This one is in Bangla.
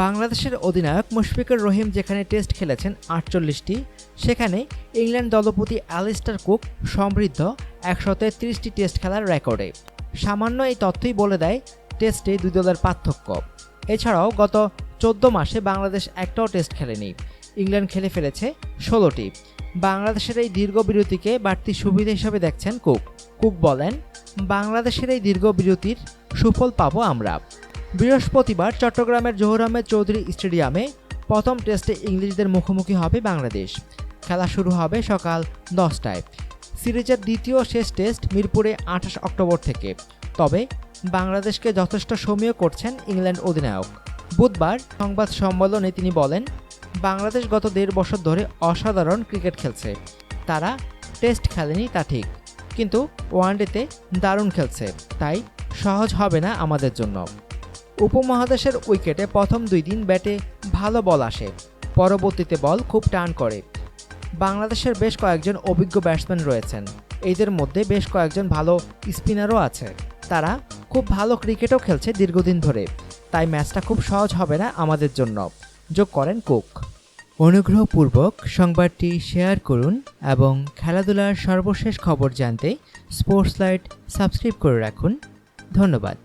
বাংলাদেশের অধিনায়ক মুশফিকুর রহিম যেখানে টেস্ট খেলেছেন আটচল্লিশটি, সেখানে ইংল্যান্ড দলপতি অ্যালিস্টার কুক সমৃদ্ধ একশো তেত্রিশটি টেস্ট খেলার রেকর্ডে। সামান্য এই তথ্যই বলে দেয়, টেস্টে দুই দলের পার্থক্য। এছাড়াও গত চোদ্দ মাসে বাংলাদেশ একটাও টেস্ট খেলেনি। ইংল্যান্ড খেলে ফেলেছে ষোলোটি। বাংলাদেশের এই দীর্ঘ বিরতিকে বাড়তি সুবিধা হিসাবে দেখছেন কুক। কুক বলেন, বাংলাদেশের এই দীর্ঘ বিরতির সুফল পাবো আমরা। বৃহস্পতিবার চট্টগ্রামের জহুর আহমেদ চৌধুরী স্টেডিয়ামে প্রথম টেস্টে ইংলিশদের মুখোমুখি হবে বাংলাদেশ। খেলা শুরু হবে সকাল দশটায়। সিরিজের দ্বিতীয় শেষ টেস্ট মিরপুরে আঠাশ অক্টোবর থেকে। তবে বাংলাদেশকে যথেষ্ট সমীহ করছেন ইংল্যান্ড অধিনায়ক। বুধবার সংবাদ সম্মেলনে তিনি বলেন, বাংলাদেশ গত দেড় বছর ধরে অসাধারণ ক্রিকেট খেলছে। তারা টেস্ট খেলেনি তা ঠিক, কিন্তু ওয়ানডেতে দারুণ খেলছে। তাই সহজ হবে না আমাদের জন্য। উপমহাদেশের উইকেটে প্রথম দুই দিন ব্যাটে ভালো বল আসে। পরবর্তীতে বল খুব টান করে। বাংলাদেশের বেশ কয়েকজন অভিজ্ঞ ব্যাটসম্যান রয়েছেন। এদের মধ্যে বেশ কয়েকজন ভালো স্পিনারও আছে। তারা খুব ভালো ক্রিকেটও খেলছে দীর্ঘদিন ধরে। তাই ম্যাচটা খুব সহজ হবে না আমাদের জন্য। যোগ করেন কুক। অনুগ্রহপূর্বক সংবাদটি শেয়ার করুন এবং খেলাধুলার সর্বশেষ খবর জানতে স্পোর্টস লাইট সাবস্ক্রাইব করে রাখুন। ধন্যবাদ।